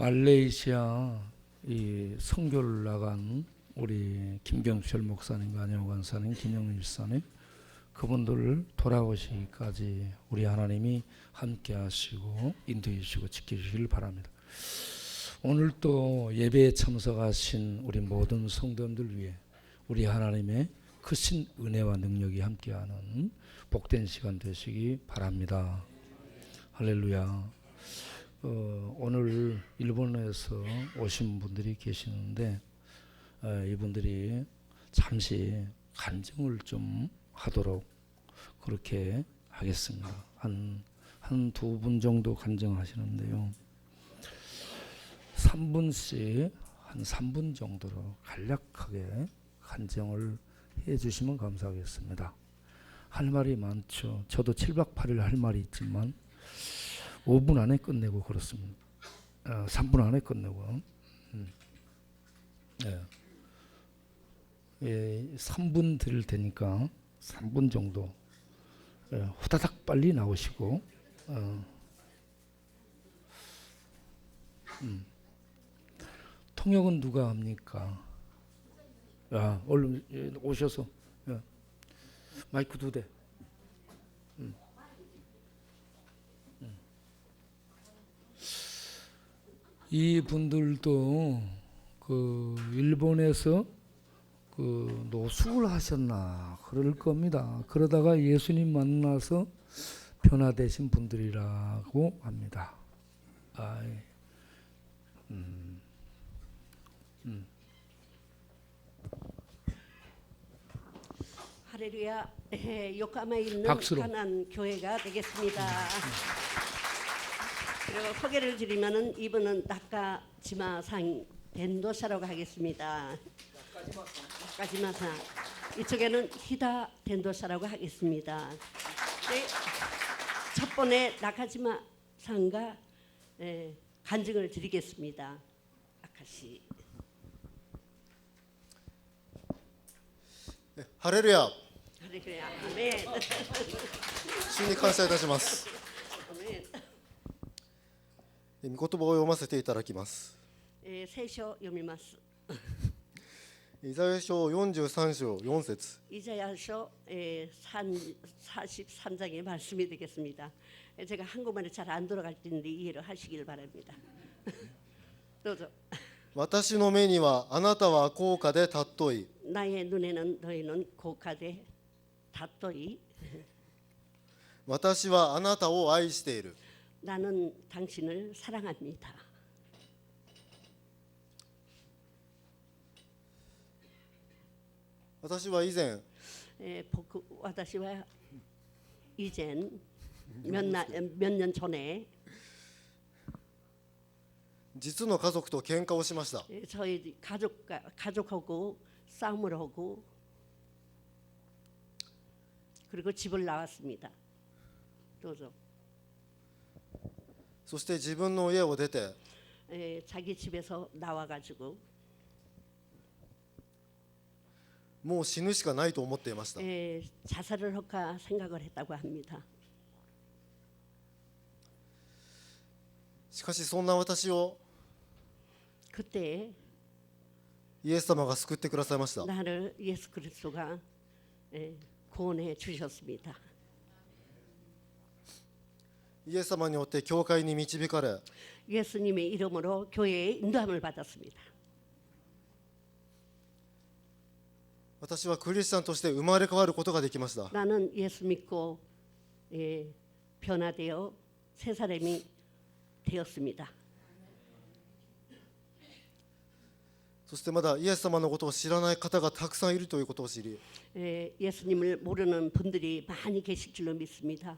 말레이시아 이 선교를 나간 우리 김경철 목사님과 안영 관사님, 김영일 일사님 그분들을 돌아오시기까지 우리 하나님이 함께 하시고 인도해 주시고 지켜주시길 바랍니다. 오늘 또 예배에 참석하신 우리 모든 성도님들 위해 우리 하나님의 크신 은혜와 능력이 함께하는 복된 시간 되시기 바랍니다. 할렐루야. 어, 오늘 일본에서 오신 분들이 계시는데 어, 이분들이 잠시 간증을 좀 하도록 그렇게 하겠습니다. 한 한 두 분 정도 간증하시는데요. 3분씩 한 3분 정도로 간략하게 간증을 해 주시면 감사하겠습니다. 할 말이 많죠. 저도 7박 8일 할 말이 있지만 5분 안에 끝내고 그렇습니다. 어, 3분 안에 끝내고. 음. 예. 예, 3분 드릴 테니까 3분 정도 예, 후다닥 빨리 나오시고 어. 음. 통역은 누가 합니까? 야, 얼른 예, 오셔서 예. 마이크 두 대. 이 분들도 그 일본에서 그 노숙을 하셨나 그럴 겁니다. 그러다가 예수님 만나서 변화되신 분들이라고 합니다. 아, 음, 음. 할렐루야. 에, 요카마에 있는 박수로. 가난 교회가 되겠습니다. 그리고 소개를 드리면은 이분은 낙가지마상 덴도사라고 하겠습니다. 낙가지마상. 이쪽에는 히다 덴도사라고 하겠습니다. 네, 첫 번에 낙가지마상과 예, 간증을 드리겠습니다. 아카시. 네, 할렐루야. 할렐루야. 아멘. 심리 컨셉 다시 마스. 御言葉を読ませていただきます。 에, 세쇼読みます. イザヤ書43章4節 이자야서 에, 산 43장의 말씀이 되겠습니다. 에, 제가 한국말이 잘 안 돌아갈 텐데 이해를 하시길 바랍니다. 또죠. 私の目にはあなたは高価で尊い 나의 눈에는 너희는 고가되 다떠이 私はあなたを愛している 나는 당신을 사랑합니다. 私は以前 에, 복, 私は 이젠 몇년 전에 実の家族と喧嘩をしました 에, 저희 가족과 가족하고 싸움을 하고 그리고 집을 나왔습니다. 또죠. そして自分の家を出て 에, 자기 집에서 나와가지고 もう死ぬしかないと思っていました 에, 자살을 할까 생각을 했다고 합니다. しかしそんな私を 그때 イエス様が救ってくださいました 나를 예수 그리스도가 에, 구원해 주셨습니다. イエス様によって教会に導かれ 예수님의 이름으로 교회에 인도함을 받았습니다. 私はクリスチャンとして生まれ変わることができました 나는 예수 믿고 에, 변화되어 새 사람이 되었습니다. そしてまだイエス様のことを知らない方がたくさんいるということを知り 에, 예수님을 모르는 분들이 많이 계실 줄로 믿습니다.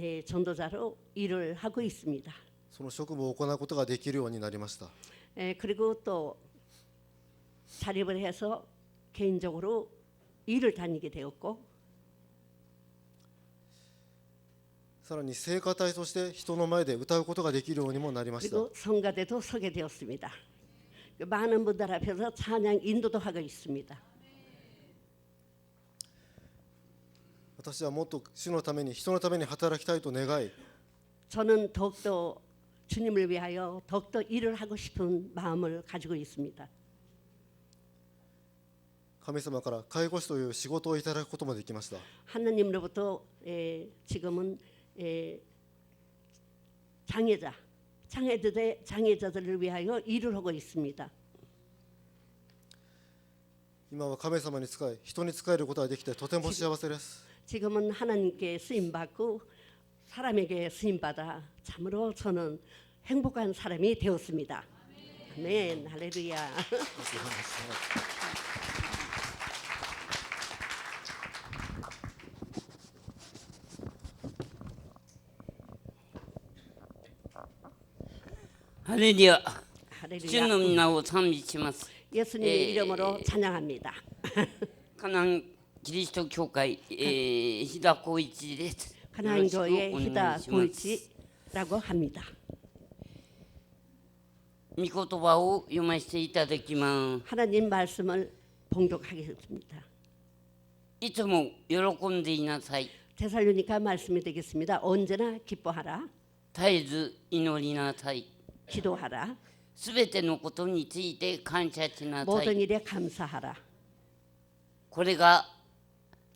의 전도자로 일을 하고 있습니다. その職務を行うことができるようになりました 에, 그리고 또 자립을 해서 개인적으로 일을 다니게 되었고 さらに聖歌隊として人の前で歌うことができるようにもなりました 그리고 성가대도 서게 되었습니다. 그 많은 분들 앞에서 찬양 인도도 하고 있습니다. 私はもっと主のために人のために働きたいと願い 저는 더욱더 주님을 위하여 더욱더 일을 하고 싶은 마음을 가지고 있습니다. 神様から介護士という仕事をいただくこともできました 하나님으로부터 에, 지금은 에, 장애자, 장애들의 장애자들을 위하여 일을 하고 있습니다. 今は神様に仕え人に仕えることができてとても幸せです 지금은 하나님께 쓰임 받고 사람에게 쓰임 받아 참으로 저는 행복한 사람이 되었습니다. 아멘. 할렐루야. 할렐루야. 할렐루야. 주님 나오 참 미치마스. 예수님 예, 이름으로 예, 예. 찬양합니다. 가난 キリスト教会、えー、日田光一です。 가나안 よろ 교회 しくお願い 히다 します 골치라고 합니다. 御言葉を読ませていただきます。 하나님 말씀을 봉독하겠습니다. いつも喜んでいなさい。 데살로니가 말씀이 되겠습니다. 언제나 기뻐하라, 絶えず祈りなさい。 기도하라, すべてのことについて感謝しなさ 모든 い。 일에 감사하라. これが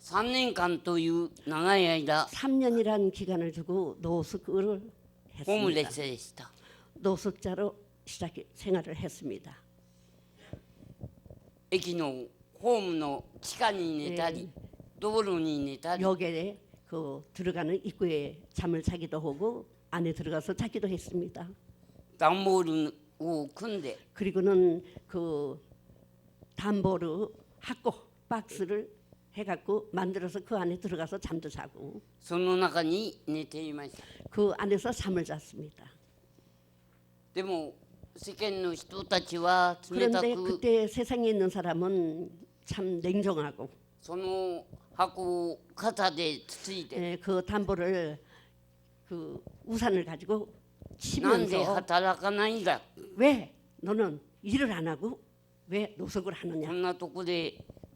3年間という長い間 3년이라는 기간을 두고 노숙을 했습니다. 노숙자로 시작 생활을 했습니다. 역의 ホームの地下に寝たり 도로に寝たり 역에 그 들어가는 입구에 잠을 자기도 하고 안에 들어가서 자기도 했습니다. 담보를 그리고는 그 담보를 학고 박스를 해갖고 만들어서 그 안에 들어가서 잠도 자고 その中に寝ていました。 그 안에서 잠을 잤습니다. でも世間の人たちは冷た 그런데 く 그때 세상에 있는 사람은 참 냉정하고 その箱を肩でつついて 에, 그 담보를 그 우산을 가지고 なんで 치면서 働かないんだ 왜 너는 일을 안 하고 왜 노숙을 こ 하느냐 んなとこで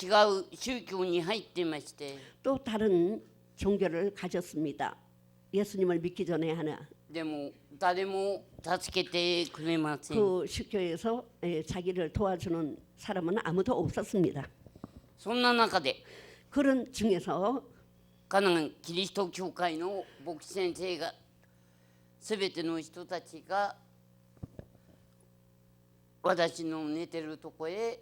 違う宗教に入ってまして 또 다른 종교를 가졌습니다. 예수님을 믿기 전에 하나 でも誰も助けてくれません 그宗教에서 에, 자기를 도와주는 사람은 아무도 없었습니다. そんな中で 그런 중에서 カナンキリスト教会の牧師先生が全ての人たちが私の寝てるとこへ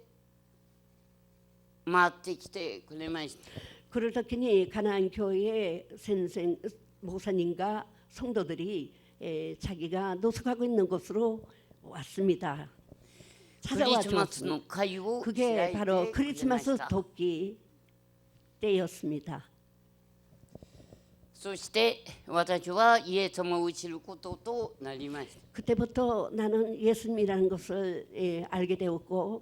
回ってきてくれました 그럴 때니 가나안 교회의 선생 목사님과 성도들이 에, 자기가 노숙하고 있는 곳으로 왔습니다. クリ 찾아와 スマス 주었습니다. の会を開 그게 いて 바로 くれまし 크리스마스 た 돕기 때였습니다. そして私はイエス様を知ることとなりました 그때부터 나는 예수님이라는 것을 예, 알게 되었고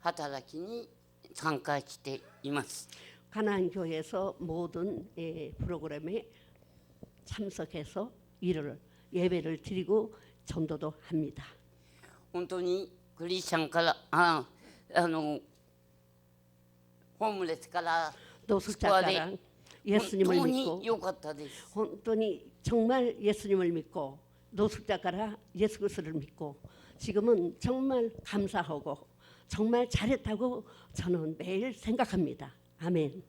働きに参加しています。 가나안 교회에서 모든 예, 프로그램에 참석해서 일을 예배를 드리고 전도도 합니다. 本当にクリスチャンからああのホームレスから 노숙자가랑 本 예수님을 当 믿고 に良かったです。 혼돈이 정말 예수님을 믿고 노숙자가라 예수 그리스도를 믿고 지금은 정말 감사하고 정말 잘했다고 저는 매일 생각합니다. 아멘.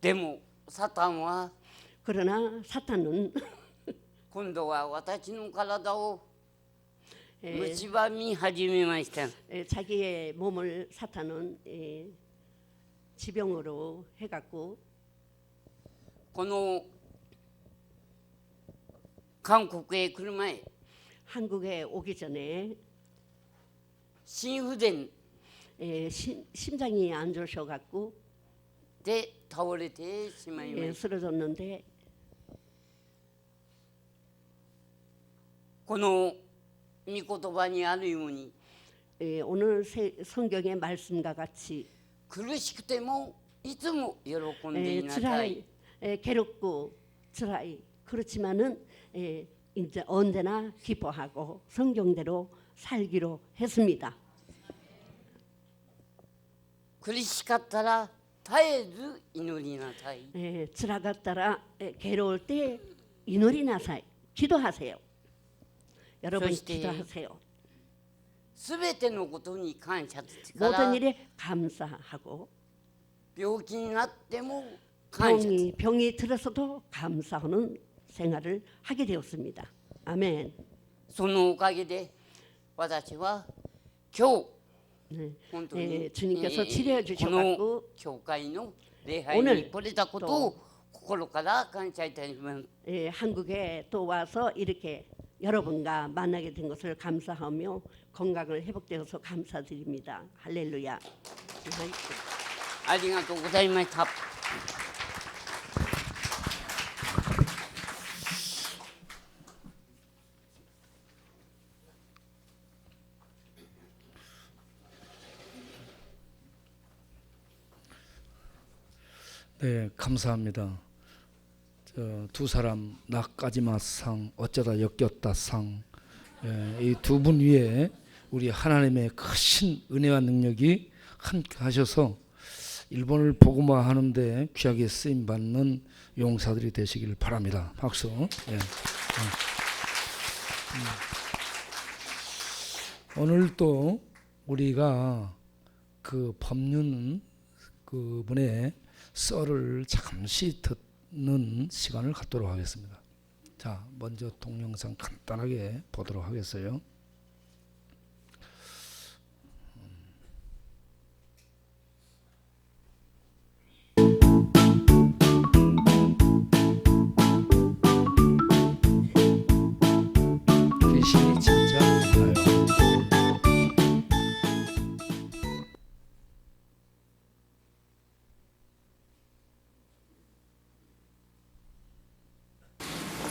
でもサタンは 그러나 사탄은 今度は私の体を 에, 蝕み始めました。 에, 자기의 몸을 사탄은 에, 지병으로 해갖고 この韓国へ来る前 한국에 오기 전에 心不全 에, 심, 심장이 안 좋으셔갖고 で倒れてしまいま 에, した。 쓰러졌는데 この御言葉にあるように 에, 오늘 세- 성경의 말씀과 같이 苦しくてもいつも喜んで 에, いなさ 츠라이 い。 에, 괴롭고 츠라이 그렇지만은 에, 이제 언제나 기뻐하고 성경대로 살기로 했습니다. 苦しかったら絶えず祈りなさい。 에, 츠라갔다라 에, 괴로울 때 이놀이 나사이 기도하세요. 여러분 그러시되 기도하세요. すべてのことに感謝ですか 모든 ら 일에 감사하고 病気になっても感謝 병이 병이 들어서도 감사하는 생활을 하게 되었습니다. 아멘. そのおかげで 私は今日 네. 本当に、 네, 주님께서 えー 치료해 こ 주셔 の 갖고 教会の礼拝 오늘 に来れたことを心から感謝いたします。 예, 한국에 또 와서 이렇게 여러분과 만나게 된 것을 감사하며 건강을 회복되어서 감사드립니다. 할렐루야. ありがとうございました。 감사합니다. 저두 사람 나까지마 상 어쩌다 엮였다상 예, 이두 분 위에 우리 하나님의 크신 은혜와 능력이 함께 하셔서 일본을 복음화 하는데 귀하게 쓰임 받는 용사들이 되시길 바랍니다. 박수. 예. 예. 음. 오늘 또 우리가 그 법륜 그분의 썰을 잠시 듣는 시간을 갖도록 하겠습니다. 자, 먼저 동영상 간단하게 보도록 하겠어요.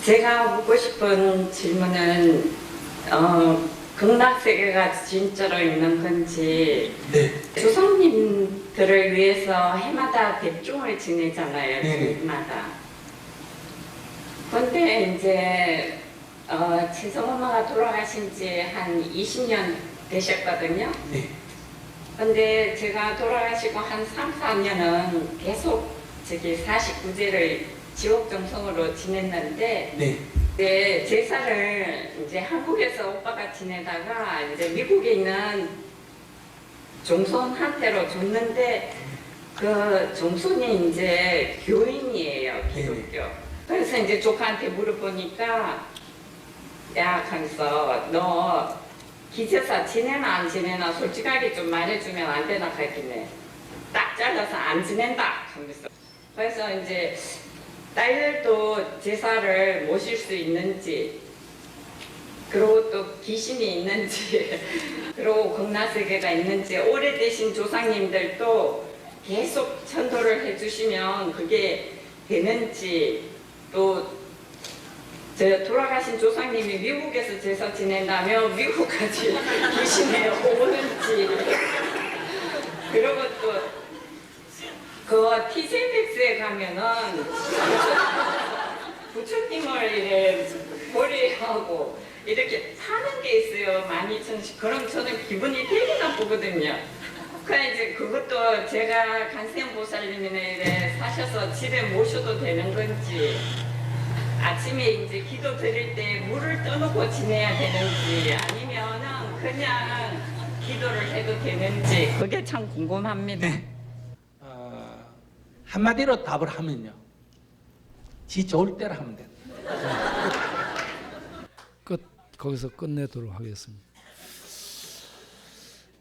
제가 묻고 싶은 질문은 어, 극락세계가 진짜로 있는 건지 조상님들을 위해서 해마다 백종을 지내잖아요 주일마다. 근데 이제 어, 친성엄마가 돌아가신 지 한 20년 되셨거든요. 근데 제가 돌아가시고 한 3, 4년은 계속 저기 49제를 지옥 정성으로 지냈는데 네. 네, 제사를 이제 한국에서 오빠가 지내다가 이제 미국에 있는 종손한테로 줬는데 그 종손이 이제 교인이에요 기독교. 그래서 이제 조카한테 물어보니까 야 가면서 너 기제사 지내나 안 지내나 솔직하게 좀 말해주면 안 되나 하길래 딱 잘라서 안 지낸다 하면서 그래서 이제 딸들도 제사를 모실 수 있는지 그리고 또 귀신이 있는지 그리고 극락세계가 있는지 오래되신 조상님들도 계속 천도를 해주시면 그게 되는지 또저 돌아가신 조상님이 미국에서 제사 지낸다면 미국까지 귀신이 오는지 그리고 또 그 티제백스에 가면은 부처님을 이래 보리하고 이렇게 사는 게 있어요. 12,000씩. 그럼 저는 기분이 되게 나쁘거든요. 그래 이제 그것도 제가 간세음보살님이나 이래 사셔서 집에 모셔도 되는 건지 아침에 이제 기도 드릴 때 물을 떠놓고 지내야 되는지 아니면은 그냥 기도를 해도 되는지 그게 참 궁금합니다. 어, 한마디로 답을 하면요. 지 좋을 대로 하면 된다. 끝 거기서 끝내도록 하겠습니다.